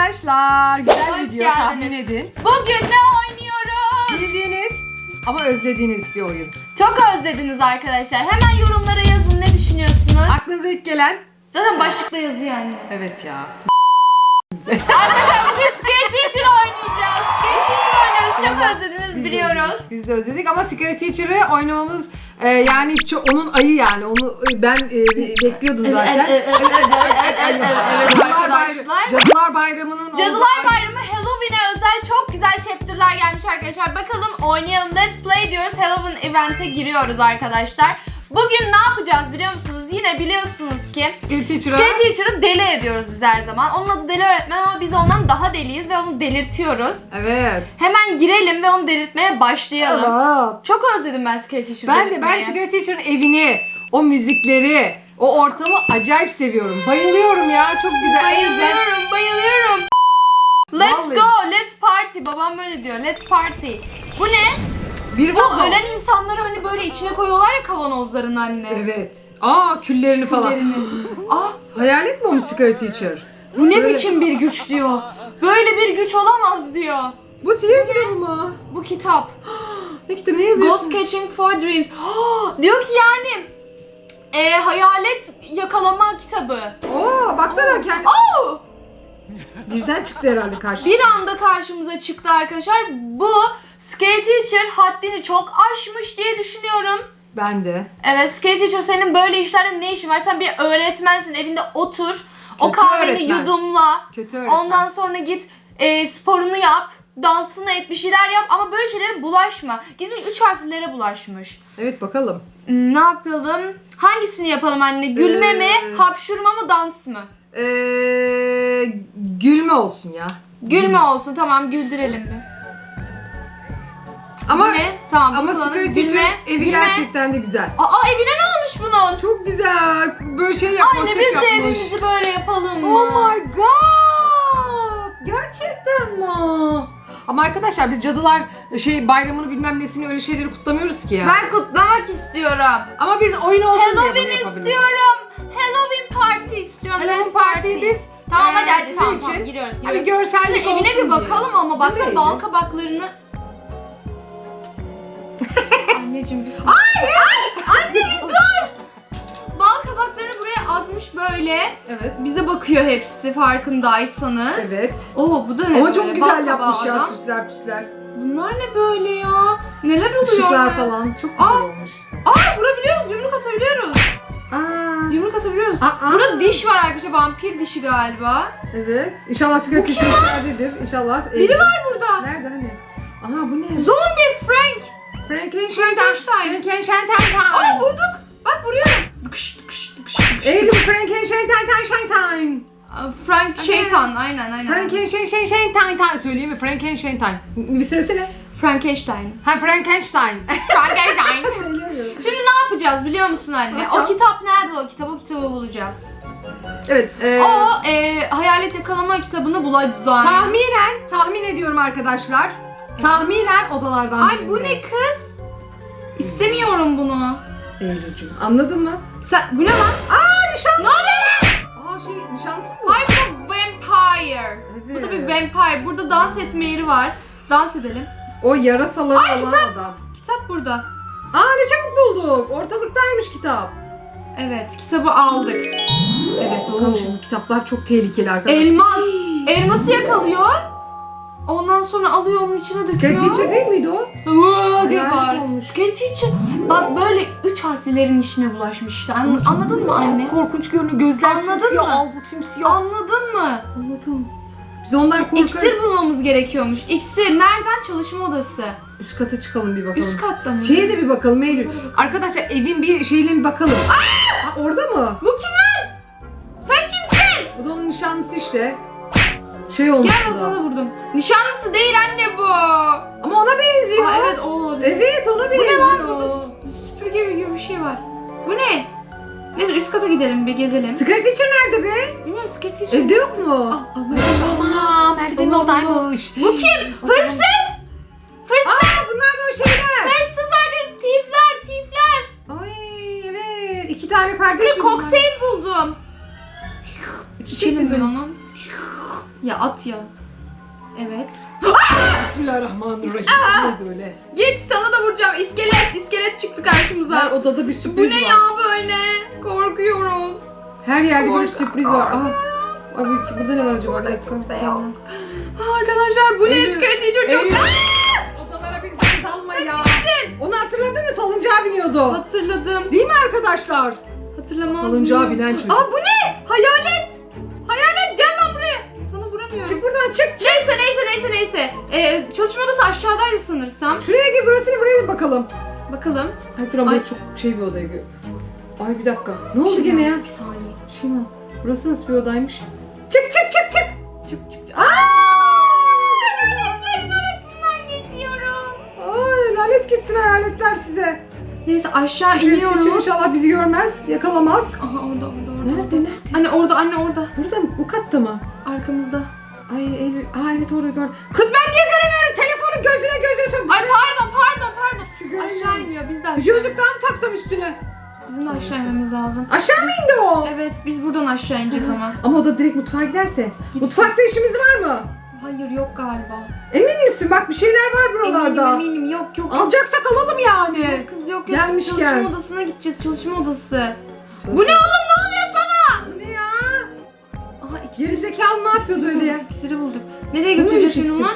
arkadaşlar. Güzel Hoş video geldiniz. tahmin edin. Bugün ne oynuyoruz? Bildiğiniz ama özlediğiniz bir oyun. Çok özlediniz arkadaşlar. Hemen yorumlara yazın ne düşünüyorsunuz? Aklınıza ilk gelen? Zaten başlıkta yazıyor yani. Evet ya. Arkadaşlar bugün Scare Teacher oynayacağız. Scare Teacher. Çok özlediniz Biz biliyoruz. özledik. Biz de özledik ama Secret Teacher'ı oynamamız e, yani çok, onun ayı yani. Onu e, ben e, bekliyordum zaten. Evet, evet, evet, evet, evet, evet, evet arkadaşlar. Cadılar Bayramı'nın Cadılar Bayramı Halloween'e özel çok güzel chapter'lar gelmiş arkadaşlar. Bakalım oynayalım. Let's play diyoruz. Halloween event'e giriyoruz arkadaşlar. Bugün ne yapacağız biliyor musunuz? Yine biliyorsunuz ki Secret Teacher'a Scare Teacher'ı deli ediyoruz biz her zaman. Onun adı deli öğretmen ama biz ondan daha deliyiz ve onu delirtiyoruz. Evet. Hemen girelim ve onu delirtmeye başlayalım. Evet. Çok özledim ben Scare Teacher'ı Ben de ben delirtmeyi. Secret Teacher'ın evini, o müzikleri, o ortamı acayip seviyorum. Bayılıyorum ya. Çok güzel. Güzel- Bayılıyorum, bayılıyorum. Let's Vallahi. go, let's party. Babam böyle diyor. Let's party. Bu ne? Bir vazo. ölen insanları hani böyle içine koyuyorlar ya kavanozların anne. Evet. Aa küllerini falan. Aa, Hayalet mi olmuş Secret Teacher? bu ne Böyle- biçim bir güç diyor. Böyle bir güç olamaz diyor. Bu sihir kitabı mı? Bu kitap. Ne kitabı ne yazıyorsun? Ghost Catching for Dreams. diyor ki yani e, hayalet yakalama kitabı. Oo baksana kendi. Oh! Birden çıktı herhalde karşı. Bir anda karşımıza çıktı arkadaşlar. Bu Scare Teacher haddini çok aşmış diye düşünüyorum. Ben de. Evet Scare Teacher senin böyle işlerde ne işin var? Sen bir öğretmensin evinde otur. o Kötü kahveni öğretmen. yudumla. Kötü öğretmen. Ondan sonra git e, sporunu yap. Dansını et bir şeyler yap ama böyle şeylere bulaşma. Gitmiş üç harflere bulaşmış. Evet bakalım. Hmm, Ne yapalım? Hangisini yapalım anne? Gülme mi, Ee, hapşurma mı, dans mı? Ee, gülme olsun ya. Gülme olsun tamam güldürelim mi? Ama ne? Tamam ama kullanın. Secret Teacher Gülme, evi gülme. gerçekten de güzel. Aa evine ne olmuş bunun? Çok güzel. Böyle şey yapması Anne biz de yapmış. evimizi böyle yapalım mı? Oh my god! Gerçekten mi? Ama arkadaşlar biz cadılar şey bayramını bilmem nesini öyle şeyleri kutlamıyoruz ki ya. Ben kutlamak istiyorum. Ama biz oyun olsun diye bunu Halloween yapabiliriz. istiyorum. Halloween party istiyorum. Halloween partiyi biz Tamam e, hadi hadi sizin tamam, için tamam giriyoruz. hani giriyoruz. görsellik Şimdi evine olsun bir bakalım diye. ama baksana bal kabaklarını... Anneciğim bir Ay! Anne bir dur! Bal kabaklarını buraya azmış böyle. Evet. Bize bakıyor hepsi farkındaysanız. Evet. Oo bu da ne Ama böyle? çok Bal güzel kabağı yapmış ya adam. süsler püsler. Bunlar ne böyle ya? Neler oluyor? Işıklar be? falan çok güzel Aa! olmuş. Aa vurabiliyoruz, yumruk atabiliyoruz. Aa. Yumruk atabiliyoruz. Aa. Burada diş var arkadaşlar, vampir dişi galiba. Evet. İnşallah sigara teacher'dedir. İnşallah. Biri Ee, var burada. Nerede hani? Aha bu ne? Zombi Frank. Frankenstein. Frankenstein. Frankenstein. Aa vurduk. Bak vuruyorum. Dıkış dıkış dıkış dıkış. Eylül Frankenstein. Frankenstein. Frank şeytan aynen aynen. Frankenstein. Söyleyeyim mi? Frankenstein. Bir söylesene. Frankenstein. Ha Frankenstein. Frankenstein. Şimdi ne yapacağız biliyor musun anne? O kitap nerede o kitap? O kitabı bulacağız. Evet. E, O e, hayalet yakalama kitabını bulacağız. tahminen tahmin ediyorum arkadaşlar. Tahminen odalardan Ay bu birinde. ne kız? İstemiyorum bunu. Eylül'cüğüm. Anladın mı? Sen bu ne lan? Aa nişan. Ne oluyor? Aa şey nişanlısı mı? Hayır bu da vampire. Bu da bir Evet. vampire. Burada dans etme yeri var. Dans edelim. O yarasaları Ay, olan kitap. adam. Kitap burada. Aa ne çabuk bulduk. Ortalıktaymış kitap. Evet kitabı aldık. Evet o. şimdi kitaplar çok tehlikeli arkadaşlar. Elmas. Elması yakalıyor. Ondan sonra alıyor onun içine Scary döküyor. Teacher değil miydi o? Vaa diye bağır. olmuş. Scary teacher. Bak böyle üç harflerin içine bulaşmış işte. An- Çok- anladın mı anne? Çok korkunç görünüyor. Gözler Anladın simsiyah, mı? ağzı simsiyah. Anladın mı? Anladım. Biz ondan korkarız. İksir bulmamız gerekiyormuş. İksir nereden? Çalışma odası. Üst kata çıkalım bir bakalım. Üst katta mı? Şeye de bir bakalım Eylül. Arkadaşlar evin bir şeyine bir bakalım. Aa, orada mı? Bu kim lan? Sen kimsin? Bu da onun nişanlısı işte. Şey olmuş Gel da. sana vurdum. Nişanlısı değil anne bu. Ama ona benziyor. Aa, evet o olabilir. Evet ona Bu ne benziyor. lan burada süpürge gibi bir şey var. Bu ne? Neyse üst kata gidelim bir gezelim. Scary Teacher nerede be? Bilmiyorum Scary teacher. Evde yok mu? Ah, ah, Tamam merdivenin Allah oradaymış. Bu kim? Hırsız! Hırsız! Aa bunlar da o şeyler. Hırsız abi tifler tifler. Ay evet iki tane kardeş Bir mi kokteyl buldum. İçelim onu? onu. Ya at ya. Evet. Bismillahirrahmanirrahim. Ne böyle? Git sana da vuracağım. İskelet, iskelet çıktı karşımıza. Her odada bir Bu sürpriz ne var. ya böyle? Korkuyorum. Her yerde bir Kork- sürpriz var. Aha. Abi burada ne var acaba? Bir dakika. Kimse yok. Arkadaşlar bu ne? Eylül, İskelet teacher çok... Eylül. Odalara bir kere dalma ya. Onu hatırladınız salıncağa biniyordu. Hatırladım. Değil mi arkadaşlar? Hatırlamaz Salıncağa mıyım? binen çocuk. Aa bu ne? Çık çık. Neyse neyse neyse neyse. Ee, çalışma odası aşağıdaydı sanırsam. Şuraya gir burasını buraya bakalım. Bakalım. Ay dur ama Ay. çok şey bir odaya gö- Ay bir dakika. Ne oldu gene ya? Bir saniye. Şey mi? Burası nasıl bir odaymış? Çık çık çık çık. Çık çık. Aa! Hayaletlerin arasından geçiyorum. Ay lanet gitsin hayaletler size. Neyse aşağı Secret teacher iniyorum. inşallah bizi görmez, yakalamaz. Aha orada orada orada. Nerede nerede? Anne orada anne orada. Burada mı? Bu katta mı? Arkamızda. Ay Eylül. Aa evet orada gör. Kız ben niye göremiyorum? Telefonu gözüne gözüne sok. Ay pardon pardon pardon. Şu göremiyorum. Aşağı iniyor biz de aşağı. Gözlük daha mı taksam üstüne? Bizim de aşağı inmemiz lazım. Aşağı mı indi o? Evet biz buradan aşağı ineceğiz ama. Ama o da direkt mutfağa giderse. Mutfakta işimiz var mı? Hayır yok galiba. Emin misin? Bak bir şeyler var buralarda. Eminim eminim yok yok. Alacaksak alalım yani. Kız yok yok. Gelmişken. Çalışma odasına gideceğiz çalışma odası. Bu ne oğlum yapıyordu öyle ya? İksiri bulduk. Nereye götüreceğiz şimdi? He,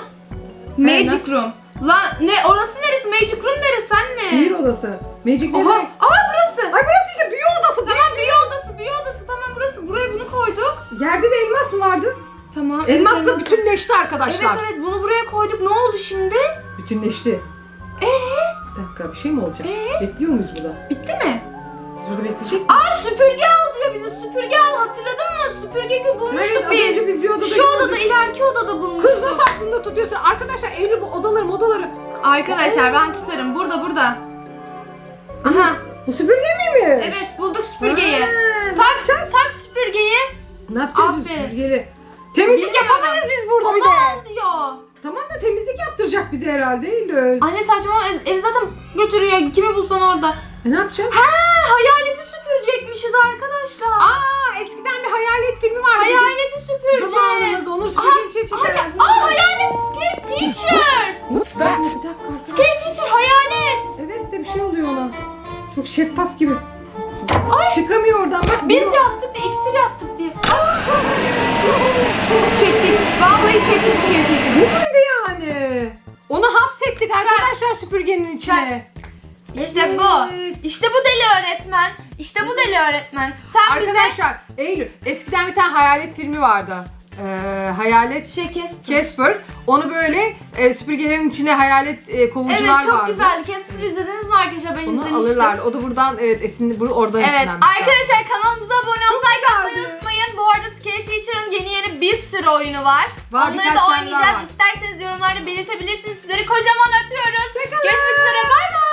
Magic Room. Lan ne orası neresi? Magic Room neresi anne? Sihir odası. Magic Aha, aha burası. Ay burası işte büyü odası. Tamam büyü odası, büyü odası. Tamam burası. Buraya bunu koyduk. Yerde de elmas mı vardı? Tamam. Elmas da elmas- bütünleşti arkadaşlar. Evet evet bunu buraya koyduk. Ne oldu şimdi? Bütünleşti. Bir dakika bir şey mi olacak? Ee? Bekliyor muyuz burada? Bitti mi? Biz burada bekleyecek miyiz? Aa süpürge al diyor bize. Süpürge al. Hatırladın Süpürge bulmuştuk Evet, biz. biz bir odada Şu gördük. odada, ileriki odada bulmuştuk. Kız nasıl aklında tutuyorsun? Arkadaşlar Eylül bu odaları odaları. Arkadaşlar ben tutarım. Burada burada. Aha. Bu süpürge miymiş? Evet bulduk süpürgeyi. Ha, Tak tak süpürgeyi. Ne yapacağız biz Aferin. süpürgeyle? Temizlik Bilmiyorum. yapamayız biz burada bir Onu de. diyor. Tamam da temizlik yaptıracak bize herhalde Eylül. Anne saçmalama ev, ev zaten götürüyor. Kimi bulsan orada. E ne yapacağız? Ha hayaleti filmi bizim hayaleti süpüreceğiz. Süpürgenin içine çeker. Hadi. Aa hayalet scare teacher. What's that? Bir dakika. scare teacher hayalet. Evet de bir şey oluyor ona. Çok şeffaf gibi. Çıkamıyor oradan bak. Biz bir- yaptık da iksir yaptık diye. çektik. Vallahi çektik scare teacher. Bu muydu yani? Onu hapsettik arkadaşlar süpürgenin içine. İşte bu. İşte bu deli öğretmen. İşte bu deli öğretmen. Sen bize Arkadaşlar Eylül eskiden bir tane hayalet filmi vardı. Ee, hayalet şey kes. Casper. Onu böyle e, süpürgelerin içine hayalet e, kovucular Evet çok vardı. güzeldi. Casper izlediniz mi arkadaşlar? Ben Onu izlemiştim. alırlardı. O da buradan evet esin bu oradan Evet esinlenmiş. arkadaşlar kanalımıza abone atmayı güzeldi. unutmayın. Bu arada Scary Teacher'ın yeni yeni bir sürü oyunu var. Var, Onları birkaç da tane oynayacağız. var. İsterseniz yorumlarda belirtebilirsiniz. Sizleri kocaman öpüyoruz. Görüşmek üzere. Bay bay.